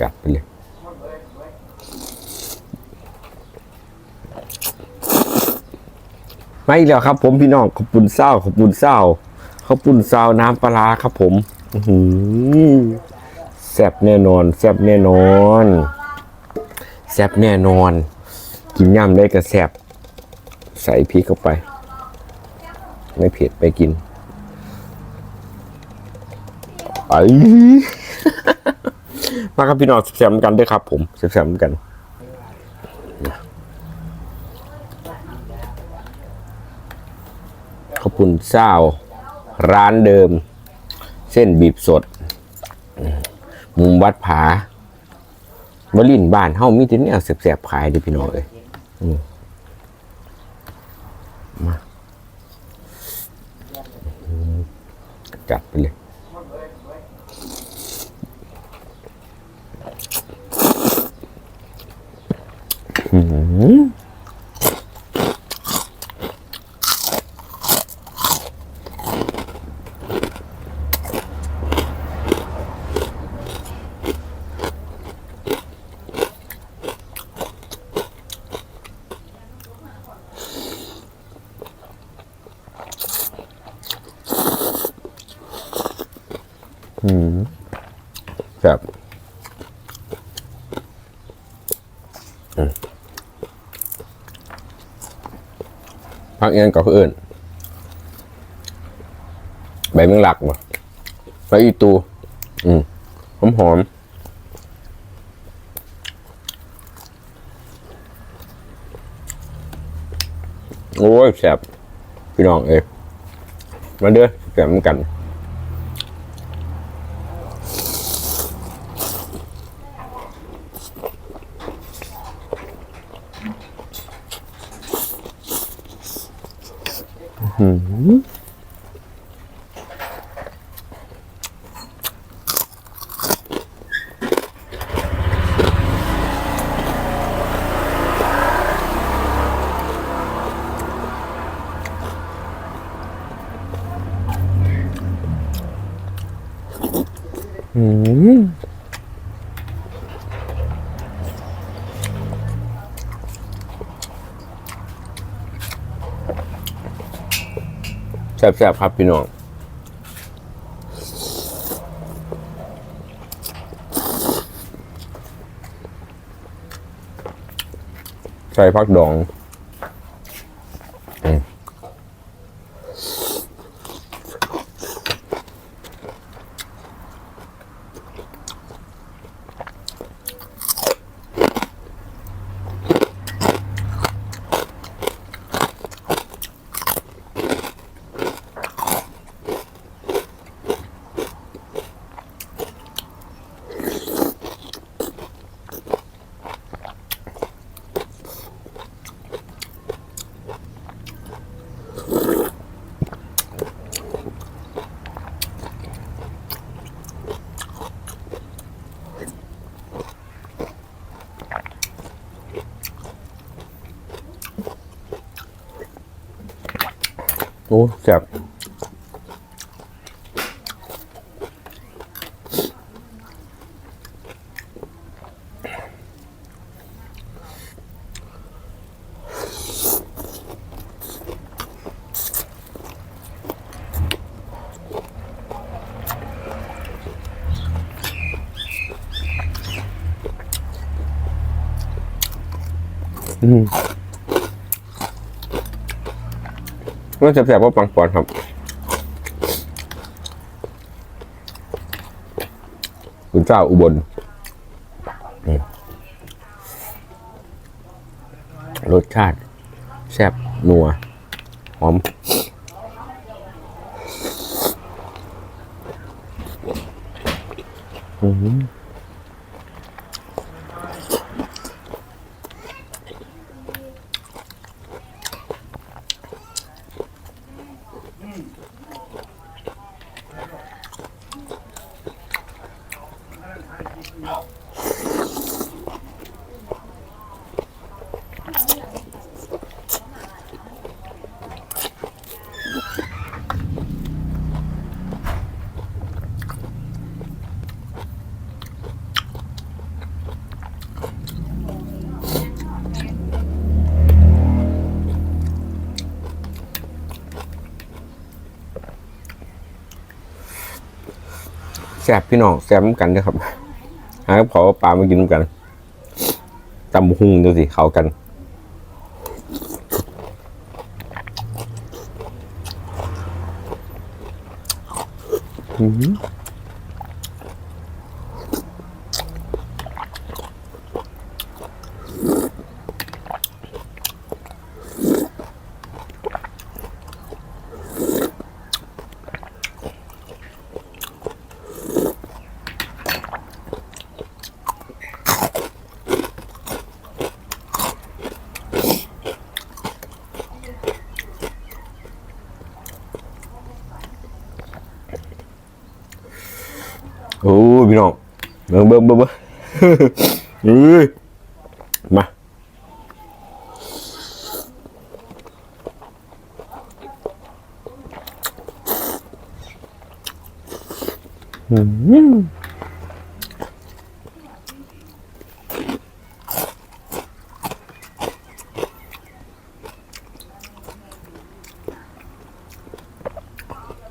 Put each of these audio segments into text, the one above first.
จัดไปเลยมาอีกแล้วครับ ผมพี่น้องขอบปุนเศร้าขอบปุนเศร้าขอบปุนเศร้าน้ำปลาครับ ผมหืแซ่บแน่นอนแซ่บแน่นอนแซ่บแน่นอน กินย่ำได้ก็แซ่บใส่พริกเข้าไป ไม่เผ็ดไปกินไอ มาครับพี่น้องแซ่บเหมือนกันด้วยครับ ผมแซ่บเหมือนกันข้าวปุ้นเศร้าร้านเดิม เส้นบีบสด มุมวัดผาวลินบ้านเฮามีแต่แนวแสบๆขายดิพี่น้องเอ้ยมาจัดไปเลย อืมอืมแบบอืม พักเอียนกับเอื่นใบเมืองหลักบ่ใบอีตู อืมหอมหอมโอ้ยแสบพี่น้องเอ้ยมาเด้อแสบเหมือนกัน อืม แซ่บๆครับพี่น้องใส่พักดอง โอ้แซ่บอืม มันแซ่บๆว่าปังปอนครับคุณเจ้าอุบลรสชาติแซ่บนัว หอมอืม แซ่บพี่น้องแซ่บเหมือนกันนะครับหาเขาปลามากินเหมือนกันตำบักหุ่งดูสิเขากัน โอ้พี่น้องเบิ่งเบิ่งเบิ่งเบิ่งเอ้ยมาอืม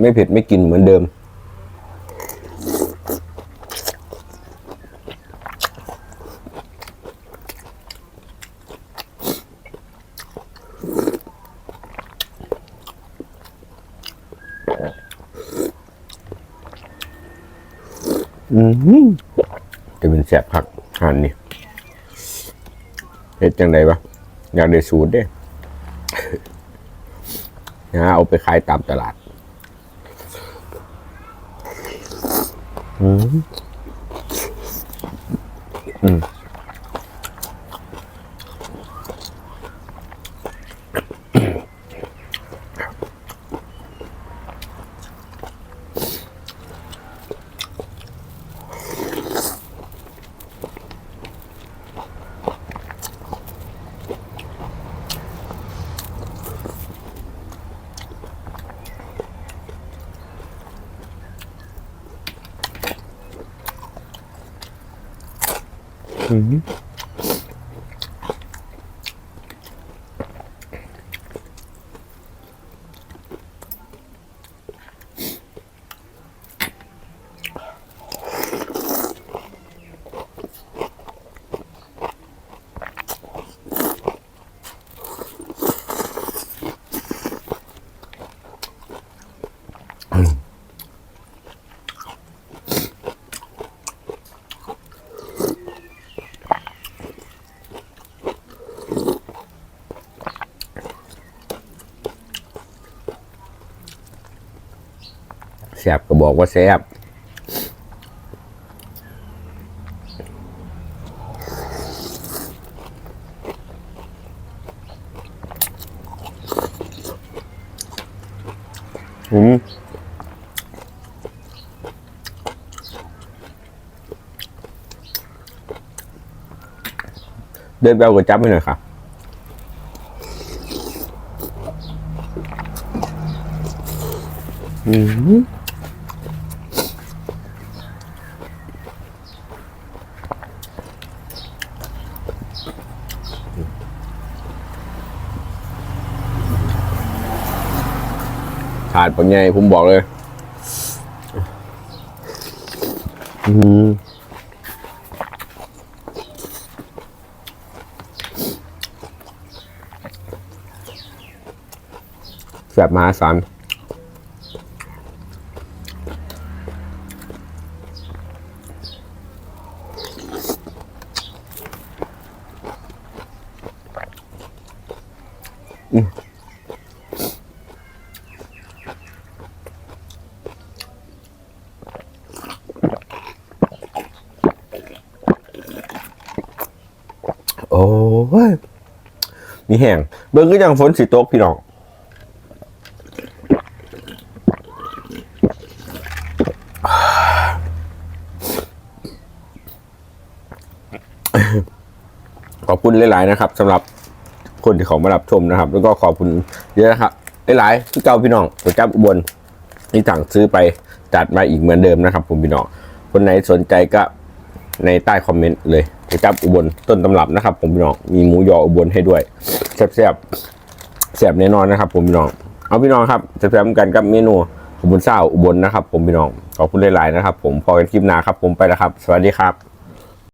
ไม่เผ็ดไม่กินเหมือนเดิม จะเป็นแสบผักหันนี่เฮ็ดจังไดวะอยากได้สูตรเด้นะเอาไปขายตามตลาดอืมอืม แสบก็บอกว่าแสบอืมเดินไปเอากระจับให้หน่อยค่ะอืม ดปัญญาผมบอกเลยอืมแสบมหาศาลโอ้ย มี แห้งเบิ่งก็ยังฝนสิตกพี่น้องขอบคุณหลาย ๆ นะครับสำหรับคนที่เขามารับชมนะครับ แล้วก็ขอบคุณเยอะนะครับหลายๆที่เก่าพี่น้องตัวจับอุบลที่สั่งซื้อไปจัดมาอีกเหมือนเดิมนะครับผมพี่น้องคนไหนสนใจก็ในใต้คอมเมนต์เลยตัวจับอุบลต้นตำรับนะครับ ผมพี่น้องมีหมูยออุบลให้ด้วย แซ่บๆแซ่บแน่นอนนะครับ ผมพี่น้อง เอาพี่น้องครับแซ่บๆกันกับเมนูขบคุณเศร้าอุบลนะครับ ผมพี่น้องขอบคุณหลายๆนะครับ ผมพอกันคลิปหน้าครับ ผมไปแล้วครับ สวัสดีครับ